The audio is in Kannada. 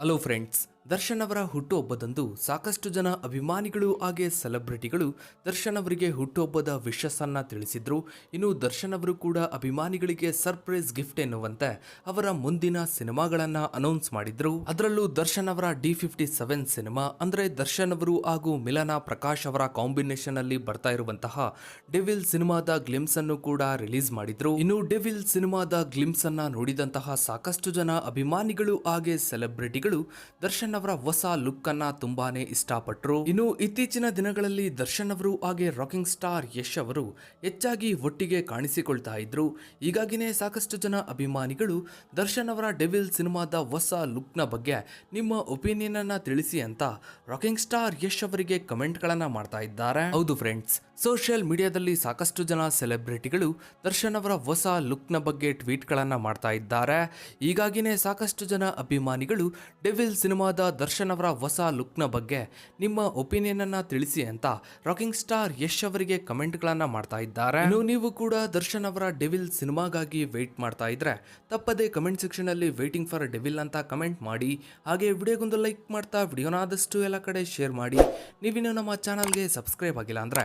ಹಲೋ ಫ್ರೆಂಡ್ಸ್ ದರ್ಶನ್ ಅವರ ಹುಟ್ಟುಹಬ್ಬದಂದು ಸಾಕಷ್ಟು ಜನ ಅಭಿಮಾನಿಗಳು ಹಾಗೆ ಸೆಲೆಬ್ರಿಟಿಗಳು ದರ್ಶನ್ ಅವರಿಗೆ ಹುಟ್ಟುಹಬ್ಬದ ವಿಶಸ್ಸನ್ನ ತಿಳಿಸಿದ್ರು. ಇನ್ನು ದರ್ಶನ್ ಅವರು ಕೂಡ ಅಭಿಮಾನಿಗಳಿಗೆ ಸರ್ಪ್ರೈಸ್ ಗಿಫ್ಟ್ ಎನ್ನುವಂತೆ ಅವರ ಮುಂದಿನ ಸಿನಿಮಾಗಳನ್ನ ಅನೌನ್ಸ್ ಮಾಡಿದ್ರು. ಅದರಲ್ಲೂ ದರ್ಶನ್ ಅವರ ಡಿ ಫಿಫ್ಟಿ ಸೆವೆನ್ ಸಿನಿಮಾ, ಅಂದ್ರೆ ದರ್ಶನ್ ಅವರು ಹಾಗೂ ಮಿಲನ ಪ್ರಕಾಶ್ ಅವರ ಕಾಂಬಿನೇಷನ್ ಅಲ್ಲಿ ಬರ್ತಾ ಇರುವಂತಹ ಡೆವಿಲ್ ಸಿನಿಮಾದ ಗ್ಲಿಮ್ಸ್ ಅನ್ನು ಕೂಡ ರಿಲೀಸ್ ಮಾಡಿದ್ರು. ಇನ್ನು ಡೆವಿಲ್ ಸಿನಿಮಾದ ಗ್ಲಿಮ್ಸ್ ಅನ್ನ ನೋಡಿದಂತಹ ಸಾಕಷ್ಟು ಜನ ಅಭಿಮಾನಿಗಳು ಹಾಗೆ ಸೆಲೆಬ್ರಿಟಿಗಳು ದರ್ಶನ್ ಅವರ ಹೊಸ ಲುಕ್ ಅನ್ನ ತುಂಬಾನೇ ಇಷ್ಟಪಟ್ಟರು ಇನ್ನು ಇತ್ತೀಚಿನ ದಿನಗಳಲ್ಲಿ ದರ್ಶನ್ ಅವರು ಹಾಗೆ ರಾಕಿಂಗ್ ಸ್ಟಾರ್ ಯಶ್ ಅವರು ಹೆಚ್ಚಾಗಿ ಒಟ್ಟಿಗೆ ಕಾಣಿಸಿಕೊಳ್ತಾ ಇದ್ರು. ಹೀಗಾಗಿನೇ ಸಾಕಷ್ಟು ಜನ ಅಭಿಮಾನಿಗಳು ದರ್ಶನ್ ಅವರ ಡೆವಿಲ್ ಸಿನಿಮಾದ ಹೊಸ ಲುಕ್ನ ಬಗ್ಗೆ ನಿಮ್ಮ ಒಪಿನಿಯನ್ ಅನ್ನ ತಿಳಿಸಿ ಅಂತ ರಾಕಿಂಗ್ ಸ್ಟಾರ್ ಯಶ್ ಅವರಿಗೆ ಕಮೆಂಟ್ ಗಳನ್ನ ಮಾಡ್ತಾ ಇದ್ದಾರೆ. ಹೌದು ಫ್ರೆಂಡ್ಸ್ ಸೋಷಿಯಲ್ ಮೀಡಿಯಾದಲ್ಲಿ ಸಾಕಷ್ಟು ಜನ ಸೆಲೆಬ್ರಿಟಿಗಳು ದರ್ಶನ್ ಅವರ ಹೊಸ ಲುಕ್ನ ಬಗ್ಗೆ ಟ್ವೀಟ್ಗಳನ್ನು ಮಾಡ್ತಾ ಇದ್ದಾರೆ. ಹೀಗಾಗಿನೇ ಸಾಕಷ್ಟು ಜನ ಅಭಿಮಾನಿಗಳು ಡೆವಿಲ್ ಸಿನಿಮಾದ ದರ್ಶನ್ ಅವರ ಹೊಸ ಲುಕ್ನ ಬಗ್ಗೆ ನಿಮ್ಮ ಒಪಿನಿಯನ್ ಅನ್ನ ತಿಳಿಸಿ ಅಂತ ರಾಕಿಂಗ್ ಸ್ಟಾರ್ ಯಶ್ ಅವರಿಗೆ ಕಮೆಂಟ್ಗಳನ್ನು ಮಾಡ್ತಾ ಇದ್ದಾರೆ. ನೀವು ಕೂಡ ದರ್ಶನ್ ಅವರ ಡೆವಿಲ್ ಸಿನಿಮಾಗಾಗಿ ವೆಯ್ಟ್ ಮಾಡ್ತಾ ಇದ್ರೆ ತಪ್ಪದೆ ಕಮೆಂಟ್ ಸೆಕ್ಷನ್ ಅಲ್ಲಿ ವೇಟಿಂಗ್ ಫಾರ್ ಡೆವಿಲ್ ಅಂತ ಕಮೆಂಟ್ ಮಾಡಿ. ಹಾಗೆ ವಿಡಿಯೋಗೊಂದು ಲೈಕ್ ಮಾಡ್ತಾ ವಿಡಿಯೋನಾದಷ್ಟು ಎಲ್ಲ ಕಡೆ ಶೇರ್ ಮಾಡಿ. ನೀವಿನ್ನು ನಮ್ಮ ಚಾನಲ್ಗೆ ಸಬ್ಸ್ಕ್ರೈಬ್ ಆಗಿಲ್ಲ ಅಂದ್ರೆ